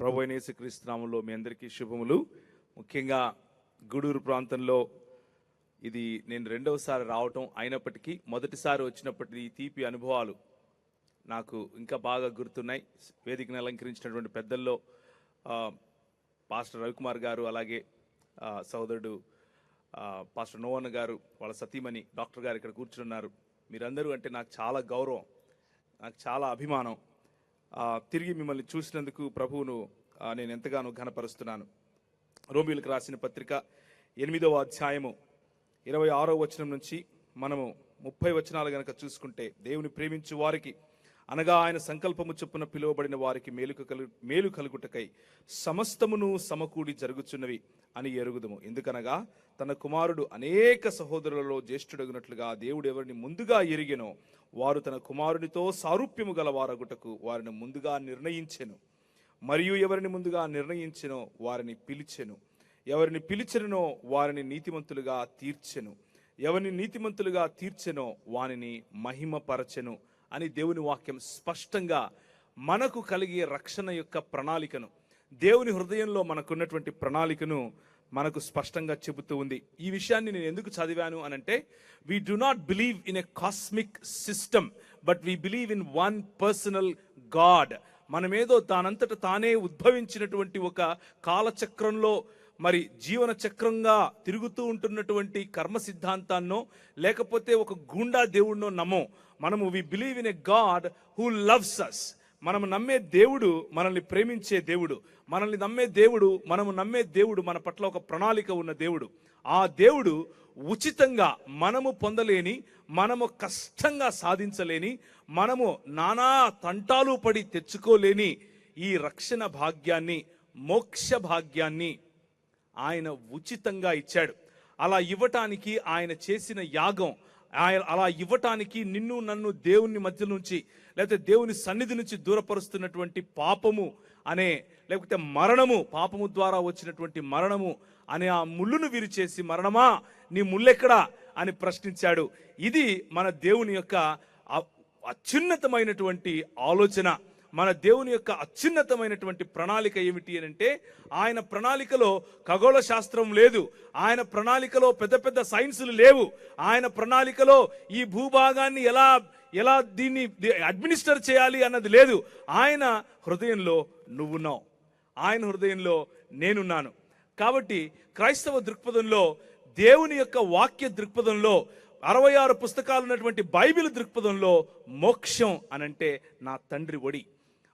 ప్రభు అయిన యేసుక్రీస్తు మీ అందరికీ శుభములు. ముఖ్యంగా గూడూరు ప్రాంతంలో ఇది నేను రెండవసారి రావటం అయినప్పటికీ మొదటిసారి వచ్చినప్పటి ఈ తీపి అనుభవాలు నాకు ఇంకా బాగా గుర్తున్నాయి. వేదికను అలంకరించినటువంటి పెద్దల్లో పాస్టర్ రవికుమార్ గారు అలాగే సోదరుడు పాస్టర్ నోవన్ గారు వాళ్ళ సతీమణి డాక్టర్ గారు ఇక్కడ కూర్చున్నారు మీరందరూ అంటే నాకు చాలా గౌరవం నాకు చాలా అభిమానం. తిరిగి మిమ్మల్ని చూసినందుకు ప్రభువును నేను ఎంతగానో ఘనపరుస్తున్నాను. రోమిలకు రాసిన పత్రిక ఎనిమిదవ అధ్యాయము ఇరవై ఆరో వచనం నుంచి మనము ముప్పై వచనాలు గనక చూసుకుంటే దేవుని ప్రేమించు వారికి అనగా ఆయన సంకల్పము చొప్పున పిలువబడిన వారికి మేలు కలు మేలు కలుగుటకై సమస్తమును సమకూడి జరుగుచున్నవి అని ఎరుగుదము. ఎందుకనగా తన కుమారుడు అనేక సహోదరులలో జ్యేష్ఠుడగినట్లుగా దేవుడు ఎవరిని ముందుగా ఎరిగెనో వారు తన కుమారునితో సారూప్యము గల వారగుటకు వారిని ముందుగా నిర్ణయించెను. మరియు ఎవరిని ముందుగా నిర్ణయించెనో వారిని పిలిచెను. ఎవరిని పిలిచెనో వారిని నీతిమంతులుగా తీర్చెను. ఎవరిని నీతిమంతులుగా తీర్చెనో వానిని మహిమపరచెను. అని దేవుని వాక్యం స్పష్టంగా మనకు కలిగే రక్షణ యొక్క ప్రణాళికను దేవుని హృదయంలో మనకున్నటువంటి ప్రణాళికను మనకు స్పష్టంగా చెబుతూ ఉంది. ఈ విషయాన్ని నేను ఎందుకు చదివాను అని అంటే we do not believe in a cosmic system but we believe in one personal God మనమేదో దానంతట తానే ఉద్భవించినటువంటి ఒక కాలచక్రంలో మరి జీవన చక్రంగా తిరుగుతూ ఉంటున్నటువంటి కర్మ సిద్ధాంతాన్నో లేకపోతే ఒక గూండా దేవుడినో నమ్మో మనము we believe in a God who loves us మనము నమ్మే దేవుడు మనల్ని ప్రేమించే దేవుడు. మనల్ని నమ్మే దేవుడు మనము నమ్మే దేవుడు మన పట్ల ఒక ప్రణాళిక ఉన్న దేవుడు. ఆ దేవుడు ఉచితంగా మనము పొందలేని మనము కష్టంగా సాధించలేని మనము నానా తంటాలు పడి తెచ్చుకోలేని ఈ రక్షణ భాగ్యాన్ని మోక్ష భాగ్యాన్ని ఆయన ఉచితంగా ఇచ్చాడు. అలా ఇవ్వటానికి ఆయన చేసిన యాగం ఆయన అలా ఇవ్వటానికి నిన్ను నన్ను దేవుని మధ్య నుంచి లేకపోతే దేవుని సన్నిధి నుంచి దూరపరుస్తున్నటువంటి పాపము అనే లేకపోతే మరణము పాపము ద్వారా వచ్చినటువంటి మరణము అనే ఆ ముళ్ళును విరిచేసి మరణమా? నీ ముళ్ళెక్కడా? అని ప్రశ్నించాడు. ఇది మన దేవుని యొక్క అ- అత్యున్నతమైనటువంటి ఆలోచన. మన దేవుని యొక్క అత్యున్నతమైనటువంటి ప్రణాళిక ఏమిటి అని అంటే ఆయన ప్రణాళికలో ఖగోళ శాస్త్రం లేదు ఆయన ప్రణాళికలో పెద్ద పెద్ద సైన్సులు లేవు ఆయన ప్రణాళికలో ఈ భూభాగాన్ని ఎలా ఎలా దీన్ని అడ్మినిస్టర్ చేయాలి అన్నది లేదు. ఆయన హృదయంలో నువ్వున్నావు. ఆయన హృదయంలో నేనున్నాను. కాబట్టి క్రైస్తవ దృక్పథంలో దేవుని యొక్క వాక్య దృక్పథంలో అరవై ఆరు పుస్తకాలు ఉన్నటువంటి బైబిల్ దృక్పథంలో మోక్షం అనంటే నా తండ్రి ఒడి.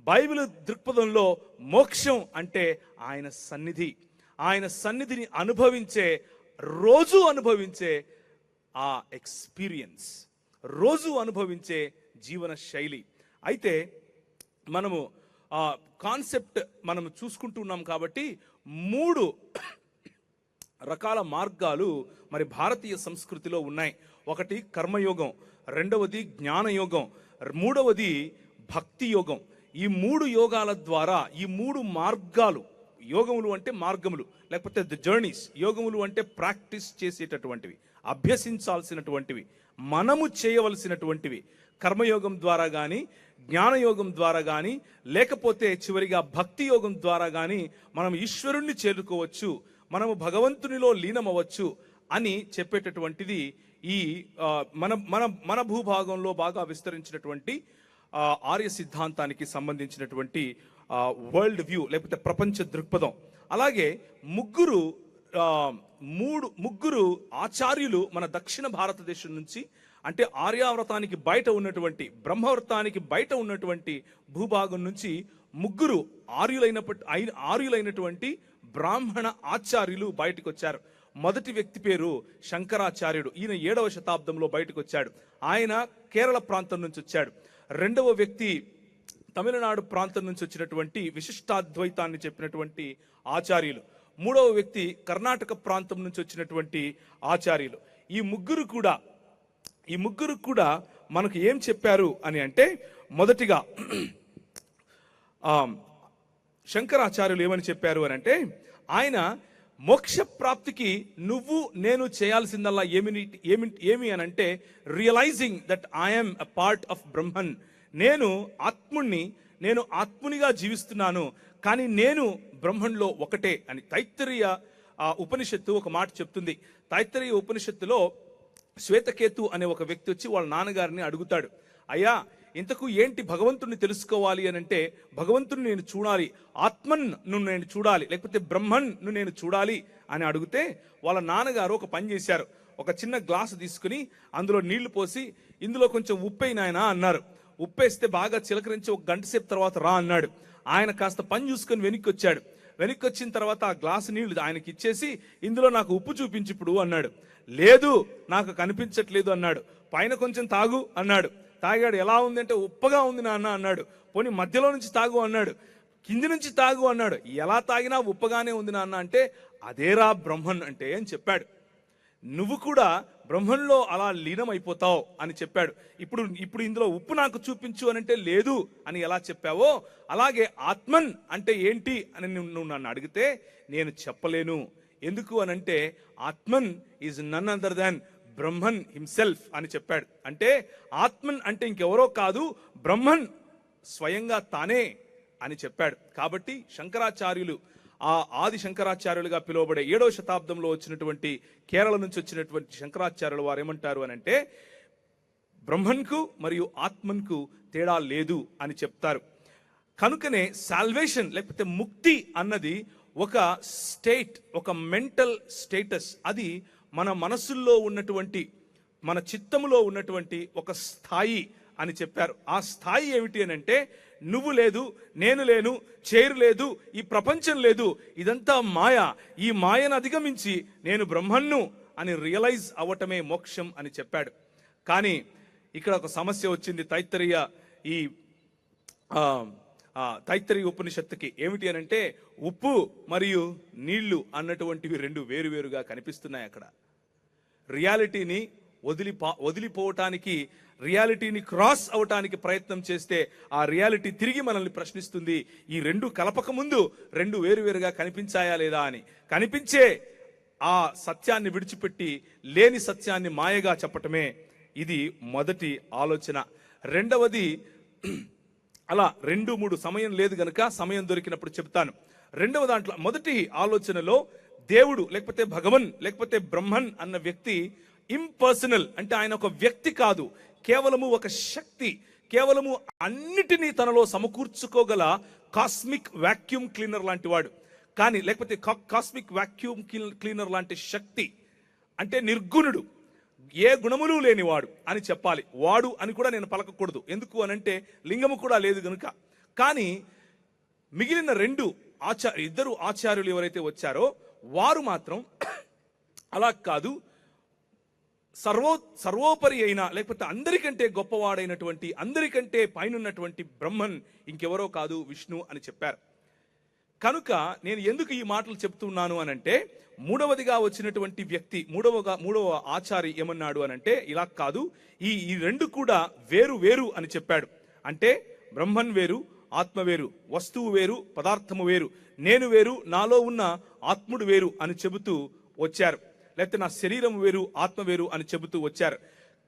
బైబిల్ దృక్పథంలో మోక్షం అంటే ఆయన సన్నిధి. ఆయన సన్నిధిని అనుభవించే రోజు అనుభవించే ఆ ఎక్స్పీరియన్స్. రోజు అనుభవించే జీవన శైలి. అయితే మనము ఆ కాన్సెప్ట్ మనం చూసుకుంటున్నాం కాబట్టి మూడు రకాల మార్గాలు మరి భారతీయ సంస్కృతిలో ఉన్నాయి. ఒకటి కర్మయోగం రెండవది జ్ఞానయోగం మూడవది భక్తి యోగం ఈ మూడు యోగాల ద్వారా ఈ మూడు మార్గాలు యోగములు అంటే మార్గములు లేకపోతే ద జర్నీస్ యోగములు అంటే ప్రాక్టీస్ చేసేటటువంటివి అభ్యసించాల్సినటువంటివి మనము చేయవలసినటువంటివి కర్మయోగం ద్వారా కానీ జ్ఞానయోగం ద్వారా కానీ లేకపోతే చివరిగా భక్తి యోగం ద్వారా కానీ మనం ఈశ్వరుణ్ణి చేరుకోవచ్చు మనము భగవంతునిలో లీనమవ్వచ్చు అని చెప్పేటటువంటిది ఈ మన మన మన భూభాగంలో బాగా విస్తరించినటువంటి ఆర్య సిద్ధాంతానికి సంబంధించినటువంటి వరల్డ్ వ్యూ లేకపోతే ప్రపంచ దృక్పథం. అలాగే ముగ్గురు మూడు ముగ్గురు ఆచార్యులు మన దక్షిణ భారతదేశం నుంచి అంటే ఆర్యావ్రతానికి బయట ఉన్నటువంటి బ్రహ్మవ్రతానికి బయట ఉన్నటువంటి భూభాగం నుంచి ముగ్గురు ఆర్యులైనప్పటి ఆర్యులైనటువంటి బ్రాహ్మణ ఆచార్యులు బయటకు వచ్చారు మొదటి వ్యక్తి పేరు శంకరాచార్యుడు. ఈయన ఏడవ శతాబ్దంలో బయటకు వచ్చాడు ఆయన కేరళ ప్రాంతం నుంచి వచ్చాడు రెండవ వ్యక్తి తమిళనాడు ప్రాంతం నుంచి వచ్చినటువంటి విశిష్టాద్వైతాన్ని చెప్పినటువంటి ఆచార్యులు. మూడవ వ్యక్తి కర్ణాటక ప్రాంతం నుంచి వచ్చినటువంటి ఆచార్యులు. ఈ ముగ్గురు కూడా ఈ ముగ్గురు కూడా మనకు ఏం చెప్పారు అని అంటే మొదటిగా శంకరాచార్యులు ఏమని చెప్పారు అని అంటే ఆయన మోక్ష ప్రాప్తికి నువ్వు నేను చేయాల్సిందల్లా ఏమి ఏమి ఏమి అని అంటే realising that I'm a part of Brahman నేను ఆత్ముణ్ణి నేను ఆత్మునిగా జీవిస్తున్నాను కానీ నేను బ్రహ్మణ్లో ఒకటే అని తైత్తరీయ ఉపనిషత్తు ఒక మాట చెప్తుంది. తైత్తరీయ ఉపనిషత్తులో శ్వేతకేతు అనే ఒక వ్యక్తి వచ్చి వాళ్ళ నాన్నగారిని అడుగుతాడు. అయ్యా ఇంతకు ఏంటి భగవంతుణ్ణి తెలుసుకోవాలి అని అంటే భగవంతుని నేను చూడాలి ఆత్మన్ను నేను చూడాలి లేకపోతే బ్రహ్మన్ను నేను చూడాలి అని అడిగితే వాళ్ళ నాన్నగారు ఒక పని చేశారు. ఒక చిన్న గ్లాసు తీసుకుని అందులో నీళ్ళు పోసి ఇందులో కొంచెం ఉప్పై నాయనా అన్నారు. ఉప్పేస్తే బాగా చిలకరించి ఒక గంట సేపు తర్వాత రా అన్నాడు. ఆయన కాస్త పని చూసుకొని వెనక్కి వచ్చాడు వెనక్కి వచ్చిన తర్వాత ఆ గ్లాసు నీళ్ళు ఆయనకి ఇచ్చేసి ఇందులో నాకు ఉప్పు చూపించి ఇప్పుడు అన్నాడు. లేదు నాకు కనిపించట్లేదు అన్నాడు. పైన కొంచెం తాగు అన్నాడు. తాగాడు. ఎలా ఉంది అంటే ఉప్పగా ఉంది నాన్న అన్నాడు. పోనీ మధ్యలో నుంచి తాగు అన్నాడు. కింది నుంచి తాగు అన్నాడు. ఎలా తాగినా ఉప్పగానే ఉంది నాన్న అంటే అదేరా బ్రహ్మన్ అంటే అని చెప్పాడు. నువ్వు కూడా బ్రహ్మంలో అలా లీనమైపోతావు అని చెప్పాడు. ఇప్పుడు ఇప్పుడు ఇందులో ఉప్పు నాకు చూపించు అని అంటే లేదు అని ఎలా చెప్పావో అలాగే ఆత్మన్ అంటే ఏంటి అని నువ్వు నువ్వు నన్ను అడిగితే నేను చెప్పలేను. ఎందుకు అని అంటే Atman is none other than Brahman himself అని చెప్పాడు. అంటే ఆత్మన్ అంటే ఇంకెవరో కాదు బ్రహ్మన్ స్వయంగా తానే అని చెప్పాడు. కాబట్టి శంకరాచార్యులు ఆ ఆది శంకరాచార్యులుగా పిలువబడే ఏడవ శతాబ్దంలో వచ్చినటువంటి కేరళ నుంచి వచ్చినటువంటి శంకరాచార్యులు వారు ఏమంటారు అని అంటే బ్రహ్మన్కు మరియు ఆత్మన్కు తేడా లేదు అని చెప్తారు. కనుకనే సాల్వేషన్ లేకపోతే ముక్తి అన్నది ఒక స్టేట్ ఒక మెంటల్ స్టేటస్ అది మన మనసుల్లో ఉన్నటువంటి మన చిత్తములో ఉన్నటువంటి ఒక స్థాయి అని చెప్పారు. ఆ స్థాయి ఏమిటి అని అంటే నువ్వు లేదు నేను లేను చేరు లేదు ఈ ప్రపంచం లేదు ఇదంతా మాయ. ఈ మాయను అధిగమించి నేను బ్రహ్మన్ను అని రియలైజ్ అవ్వటమే మోక్షం అని చెప్పాడు. కానీ ఇక్కడ ఒక సమస్య వచ్చింది. తైత్తరీయ ఈ ఆ, ఉపనిషత్తుకి ఏమిటి అని అంటే ఉప్పు మరియు నీళ్ళు అన్నటువంటివి రెండు వేరువేరుగా కనిపిస్తున్నాయి అక్కడ. రియాలిటీని వదిలిపో వదిలిపోవటానికి రియాలిటీని క్రాస్ అవటానికి ప్రయత్నం చేస్తే ఆ రియాలిటీ తిరిగి మనల్ని ప్రశ్నిస్తుంది ఈ రెండు కలపక ముందు రెండు వేరువేరుగా కనిపించాయా లేదా అని. కనిపించే ఆ సత్యాన్ని విడిచిపెట్టి లేని సత్యాన్ని మాయగా చెప్పటమే ఇది మొదటి ఆలోచన. రెండవది అలా రెండు మూడు సమయం లేదు గనక సమయం దొరికినప్పుడు చెప్తాను. రెండవ దాంట్లో మొదటి ఆలోచనలో దేవుడు లేకపోతే భగవన్ లేకపోతే బ్రహ్మన్ అన్న వ్యక్తి ఇంపర్సనల్ అంటే ఆయన ఒక వ్యక్తి కాదు. కేవలము ఒక శక్తి కేవలము అన్నిటినీ తనలో సమకూర్చుకోగల కాస్మిక్ వాక్యూమ్ క్లీనర్ లాంటి వాడు. కానీ లేకపోతే కాస్మిక్ వాక్యూమ్ క్లీనర్ లాంటి శక్తి అంటే నిర్గుణుడు. ఏ గుణములు లేనివాడు అని చెప్పాలి. వాడు అని కూడా నేను పలకకూడదు. ఎందుకు అనంటే లింగము కూడా లేదు గనుక. కానీ మిగిలిన రెండు ఆచార ఇద్దరు ఆచార్యులు ఎవరైతే వచ్చారో వారు మాత్రం అలా కాదు. సర్వో సర్వోపరి అయిన లేకపోతే అందరికంటే గొప్పవాడైనటువంటి అందరికంటే పైనున్నటువంటి బ్రహ్మన్ ఇంకెవరో కాదు విష్ణు అని చెప్పారు. కనుక నేను ఎందుకు ఈ మాటలు చెప్తున్నాను అనంటే మూడవదిగా వచ్చినటువంటి వ్యక్తి మూడవగా మూడవ ఆచారి ఏమన్నాడు అనంటే ఇలా కాదు ఈ ఈ రెండు కూడా వేరు వేరు అని చెప్పాడు. అంటే బ్రహ్మన్ వేరు ఆత్మ వేరు వస్తువు వేరు పదార్థము వేరు నేను వేరు నాలో ఉన్న ఆత్ముడు వేరు అని చెబుతూ వచ్చారు. లేకపోతే నా శరీరం వేరు ఆత్మ వేరు అని చెబుతూ వచ్చారు.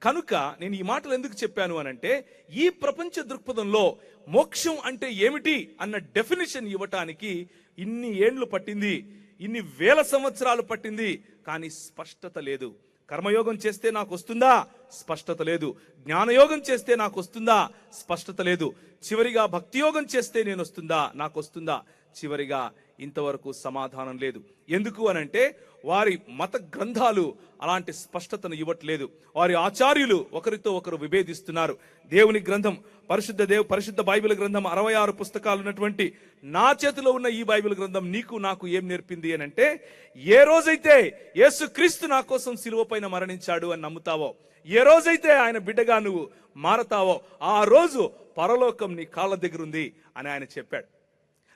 కనుక నేను ఈ మాటలు ఎందుకు చెప్పాను అనంటే ఈ ప్రపంచ దృక్పథంలో మోక్షం అంటే ఏమిటి అన్న డెఫినేషన్ ఇవ్వటానికి ఇన్ని ఏండ్లు పట్టింది ఇన్ని వేల సంవత్సరాలు పట్టింది కానీ స్పష్టత లేదు. కర్మయోగం చేస్తే నాకు వస్తుందా? స్పష్టత లేదు. జ్ఞానయోగం చేస్తే నాకు వస్తుందా? స్పష్టత లేదు. చివరిగా భక్తియోగం చేస్తే నేను వస్తుందా? నాకు వస్తుందా? చివరిగా ఇంతవరకు సమాధానం లేదు. ఎందుకు అనంటే వారి మత గ్రంథాలు అలాంటి స్పష్టతను ఇవ్వట్లేదు. వారి ఆచార్యులు ఒకరితో ఒకరు విభేదిస్తున్నారు. దేవుని గ్రంథం పరిశుద్ధ దేవు పరిశుద్ధ బైబిల్ గ్రంథం అరవై ఆరు పుస్తకాలు ఉన్నటువంటి నా చేతిలో ఉన్న ఈ బైబిల్ గ్రంథం నీకు నాకు ఏం నేర్పింది అని అంటే ఏ రోజైతే యేసు క్రీస్తు నా కోసం సిలువ పైన మరణించాడు అని నమ్ముతావో ఏ రోజైతే ఆయన బిడ్డగా నువ్వు మారతావో ఆ రోజు పరలోకం నీ కాళ్ళ దగ్గరుంది అని ఆయన చెప్పాడు.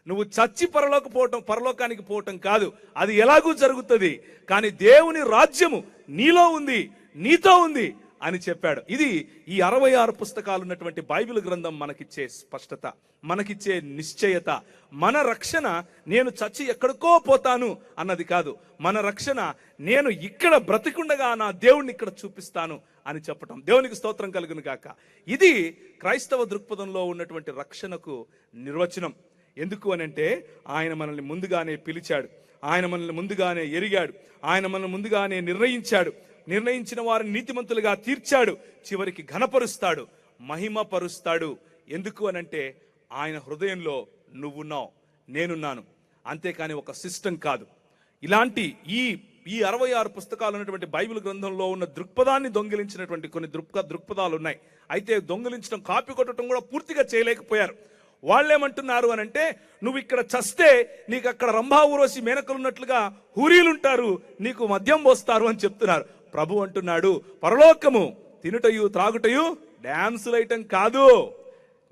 నువ్వు చచ్చి పరలోక పోవటం పరలోకానికి పోవటం కాదు. అది ఎలాగూ జరుగుతుంది. కానీ దేవుని రాజ్యము నీలో ఉంది నీతో ఉంది అని చెప్పాడు. ఇది ఈ అరవై ఆరు పుస్తకాలు ఉన్నటువంటి బైబిల్ గ్రంథం మనకిచ్చే స్పష్టత మనకిచ్చే నిశ్చయత. మన రక్షణ నేను చచ్చి ఎక్కడికో పోతాను అన్నది కాదు. మన రక్షణ నేను ఇక్కడ బ్రతికుండగా నా దేవుణ్ణి ఇక్కడ చూపిస్తాను అని చెప్పటం. దేవునికి స్తోత్రం కలుగును గాక. ఇది క్రైస్తవ దృక్పథంలో ఉన్నటువంటి రక్షణకు నిర్వచనం. ఎందుకు అనంటే ఆయన మనల్ని ముందుగానే పిలిచాడు. ఆయన మనల్ని ముందుగానే ఎరిగాడు. ఆయన మనల్ని ముందుగానే నిర్ణయించాడు. నిర్ణయించిన వారిని నీతిమంతులుగా తీర్చాడు. చివరికి ఘనపరుస్తాడు. మహిమపరుస్తాడు. ఎందుకు అనంటే ఆయన హృదయంలో నువ్వున్నావు. నేనున్నాను. అంతేకాని ఒక సిస్టమ్ కాదు. ఇలాంటి ఈ ఈ అరవై ఆరు పుస్తకాలు ఉన్నటువంటి బైబిల్ గ్రంథంలో ఉన్న దృక్పథాన్ని దొంగిలించినటువంటి కొన్ని దృక్ప దృక్పథాలు ఉన్నాయి. అయితే దొంగిలించడం కాపీ కొట్టడం కూడా పూర్తిగా చేయలేకపోయారు. వాళ్ళేమంటున్నారు అని అంటే నువ్వు ఇక్కడ చస్తే నీకు అక్కడ రంభా ఊరోసి మేనకలు ఉన్నట్లుగా హూరీలుంటారు నీకు మద్యం పోస్తారు అని చెప్తున్నారు. ప్రభు అంటున్నాడు పరలోకము తినుటయు త్రాగుటయు డ్యాన్సులైటం కాదు.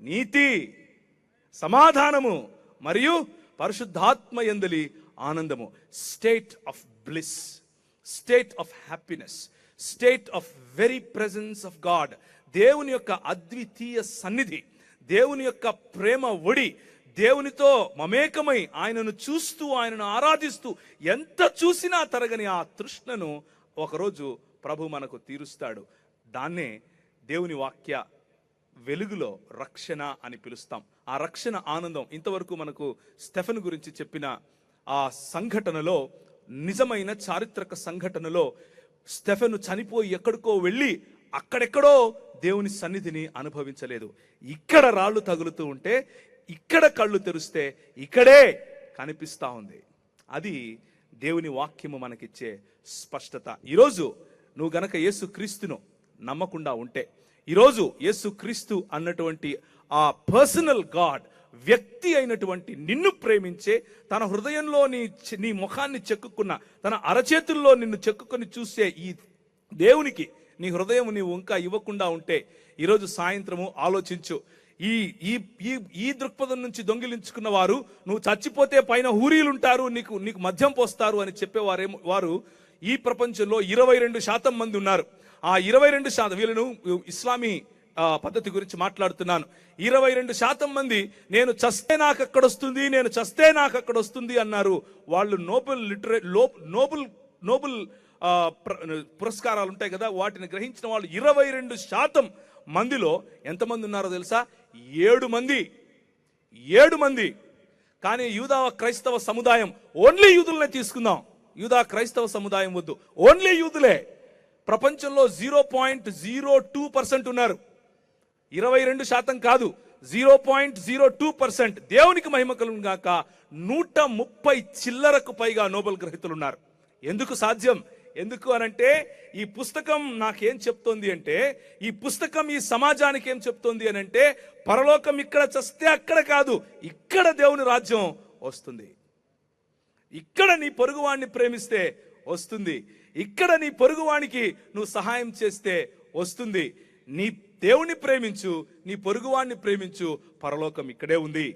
నీతి సమాధానము మరియు పరిశుద్ధాత్మ ఎందలి ఆనందము. State of bliss state of happiness state of very presence of God దేవుని యొక్క అద్వితీయ సన్నిధి. దేవుని యొక్క ప్రేమ ఒడి దేవునితో మమేకమై ఆయనను చూస్తూ ఆయనను ఆరాధిస్తూ ఎంత చూసినా తరగని ఆ తృష్ణను ఒకరోజు ప్రభు మనకు తీరుస్తాడు. దాన్నే దేవుని వాక్య వెలుగులో రక్షణ అని పిలుస్తాం. ఆ రక్షణ ఆనందం ఇంతవరకు మనకు స్టెఫెన్ గురించి చెప్పిన ఆ సంఘటనలో నిజమైన చారిత్రక సంఘటనలో స్టెఫెను చనిపోయి ఎక్కడికో వెళ్ళి అక్కడెక్కడో దేవుని సన్నిధిని అనుభవించలేదు. ఇక్కడ రాళ్ళు తగులుతూ ఉంటే ఇక్కడ కళ్ళు తెరిస్తే ఇక్కడే కనిపిస్తూ ఉంది. అది దేవుని వాక్యము మనకిచ్చే స్పష్టత. ఈరోజు నువ్వు గనక యేసు క్రీస్తును నమ్మకుండా ఉంటే ఈరోజు యేసు క్రీస్తు అన్నటువంటి ఆ పర్సనల్ గాడ్ వ్యక్తి అయినటువంటి నిన్ను ప్రేమించే తన హృదయంలో నీ నీ ముఖాన్ని చెక్కుకున్న తన అరచేతుల్లో నిన్ను చెక్కుకొని చూసే ఈ దేవునికి నీ హృదయం నీవు ఇంకా ఇవ్వకుండా ఉంటే ఈరోజు సాయంత్రము ఆలోచించు. ఈ ఈ ఈ ఈ దృక్పథం నుంచి దొంగిలించుకున్న వారు నువ్వు చచ్చిపోతే పైన హూరీలుంటారు నీకు నీకు మద్యం పోస్తారు అని చెప్పేవారేమో వారు ఈ ప్రపంచంలో ఇరవై రెండు శాతం మంది ఉన్నారు. ఆ ఇరవై రెండు శాతం వీళ్ళను ఇస్లామీ పద్ధతి గురించి మాట్లాడుతున్నాను. ఇరవై రెండు శాతం మంది నేను చస్తే నాకు అక్కడ వస్తుంది నేను చస్తే నాకు అక్కడ వస్తుంది అన్నారు. వాళ్ళు నోబెల్ లిటరే నోబెల్ నోబెల్ పురస్కారాలు ఉంటాయి కదా వాటిని గ్రహించిన వాళ్ళు ఇరవై రెండు శాతం మందిలో ఎంతమంది ఉన్నారో తెలుసా? ఏడు మంది. ఏడు మంది. కానీ యూదా క్రైస్తవ సముదాయం ఓన్లీ యూదులనే తీసుకుందాం. యూదా క్రైస్తవ సముదాయం వద్దు. ఓన్లీ యూదులే. ప్రపంచంలో zero point zero two percent ఉన్నారు. ఇరవై రెండు శాతం కాదు. Zero point zero two percent. దేవునికి మహిమ కలుగును నూట ముప్పై చిల్లరకు పైగా నోబెల్ గ్రహీతలు ఉన్నారు. ఎందుకు సాధ్యం? ఎందుకు అనంటే ఈ పుస్తకం నాకేం చెప్తోంది అంటే ఈ పుస్తకం ఈ సమాజానికి ఏం చెప్తోంది అనంటే పరలోకం ఇక్కడ చస్తే అక్కడ కాదు ఇక్కడ దేవుని రాజ్యం వస్తుంది. ఇక్కడ నీ పొరుగువాణ్ణి ప్రేమిస్తే వస్తుంది. ఇక్కడ నీ పొరుగువానికి నువ్వు సహాయం చేస్తే వస్తుంది. నీ దేవుని ప్రేమించు నీ పొరుగువాణ్ణి ప్రేమించు పరలోకం ఇక్కడే ఉంది.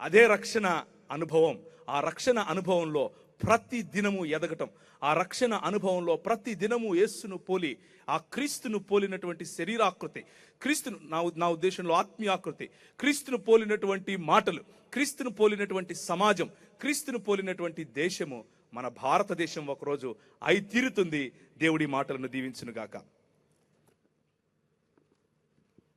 అదే రక్షణ అనుభవం. ఆ రక్షణ అనుభవంలో ప్రతి దినము ఎదగటం. ఆ రక్షణ అనుభవంలో ప్రతి దినము యేస్సును పోలి ఆ క్రీస్తును పోలినటువంటి శరీరాకృతి క్రీస్తును నా నా ఉద్దేశంలో ఆత్మీయాకృతి క్రీస్తును పోలినటువంటి మాటలు క్రీస్తును పోలినటువంటి సమాజం క్రీస్తును పోలినటువంటి దేశము మన భారతదేశం ఒకరోజు అయి తీరుతుంది దేవుడి మాటలను దీవించునుగాక.